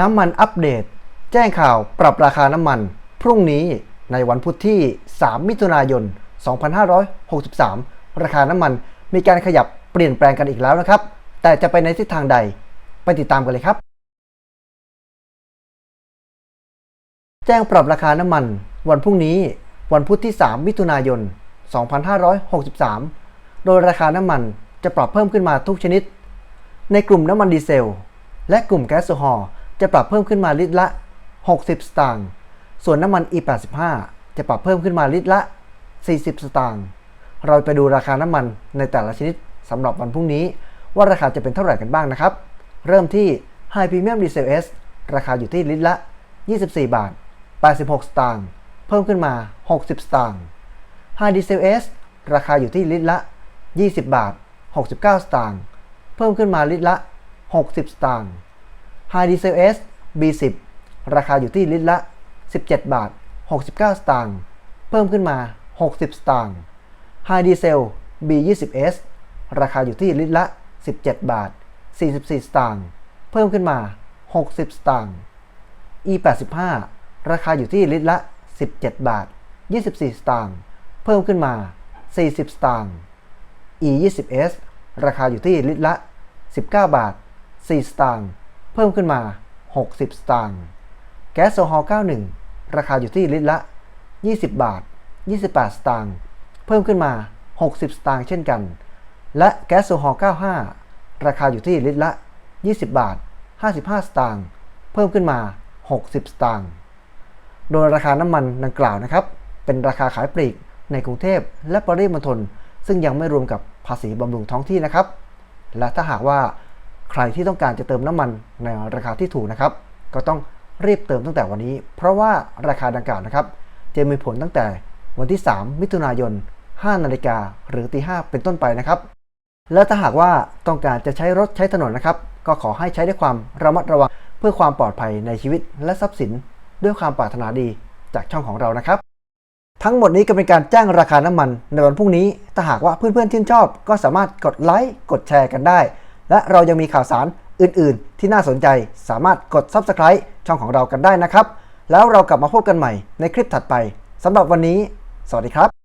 น้ำมันอัปเดต แจ้งข่าวปรับราคาน้ำมัน พรุ่งนี้ในวันพุธที่ 3 มิถุนายน 2563 ราคาน้ำมันมีการขยับเปลี่ยนแปลงกันอีกแล้วนะครับ แต่จะไปในทิศทางใด ไปติดตามกันเลยครับ แจ้งปรับราคาน้ำมัน วันพรุ่งนี้ วันพุธที่ 3 มิถุนายน 2563 โดยราคาน้ำมันจะปรับเพิ่มขึ้นมาทุกชนิด ในกลุ่มน้ำมันดีเซล และกลุ่มแก๊สโซฮอล์ จะปรับเพิ่มขึ้นมาลิตรละ 60 สตางค์ ส่วนน้ำมัน E85 จะปรับเพิ่มขึ้นมาลิตรละ 40 สตางค์ เราไปดูราคาน้ำมันในแต่ละชนิดสำหรับวันพรุ่งนี้ ว่าราคาจะเป็นเท่าไหร่กันบ้างนะครับ เริ่มที่ High Premium Diesel S ราคาอยู่ที่ลิตรละ 24 บาท 86 สตางค์ เพิ่มขึ้นมา 60 สตางค์ High Diesel S ราคาอยู่ที่ลิตรละ 20 บาท 69 สตางค์ เพิ่มขึ้นมาลิตรละ 60 สตางค์ High Diesel S B10 ราคาอยู่ที่ลิตรละ 17 บาท 69 สตางค์ เพิ่มขึ้นมา 60 สตางค์ High Diesel B20S ราคาอยู่ที่ลิตรละ 17 บาท 44 สตางค์ เพิ่มขึ้นมา 60 สตางค์ E85 ราคาอยู่ที่ลิตรละ 17 บาท 24 สตางค์ เพิ่มขึ้นมา 40 สตางค์ E20S ราคาอยู่ที่ลิตรละ 19 บาท 4 สตางค์ เพิ่มขึ้นมา 60 สตางค์ แก๊สโซฮอล์91 ราคาอยู่ที่ลิตรละ 20 บาท 28 สตางค์ เพิ่มขึ้นมา 60 สตางค์เช่นกัน และแก๊สโซฮอล์95 ราคาอยู่ที่ลิตรละ 20 บาท 55 สตางค์ เพิ่มขึ้นมา 60 สตางค์ โดยราคาน้ำมันดังกล่าวนะครับ เป็นราคาขายปลีกในกรุงเทพและปริมณฑลซึ่งยังไม่รวมกับภาษีบำรุงท้องที่นะครับ และถ้าหากว่า ใครที่ต้องการจะเติมน้ำมันในราคาที่ถูกนะครับ ก็ต้องรีบเติมตั้งแต่วันนี้ เพราะว่าราคาดังกล่าวนะครับ จะมีผลตั้งแต่วันที่ 3 มิถุนายน 5 นาฬิกาหรือตี5เป็นต้นไปนะครับ และถ้าหากว่าต้องการจะใช้รถใช้ถนนนะครับ ก็ขอให้ใช้ด้วยความระมัดระวังเพื่อความปลอดภัยในชีวิตและทรัพย์สิน ด้วยความปรารถนาดีจากช่องของเรานะครับ ทั้งหมดนี้ก็เป็นการแจ้งราคาน้ำมันในวันพรุ่งนี้ ถ้าหากว่าเพื่อนๆที่ชอบ ก็สามารถกดไลค์กดแชร์กันได้ และเรายังมีข่าวสารอื่น ๆ ที่น่าสนใจสามารถกด Subscribe ช่องของเรากันได้นะครับ แล้วเรากลับมาพบกันใหม่ในคลิปถัดไปสำหรับวันนี้ สวัสดีครับ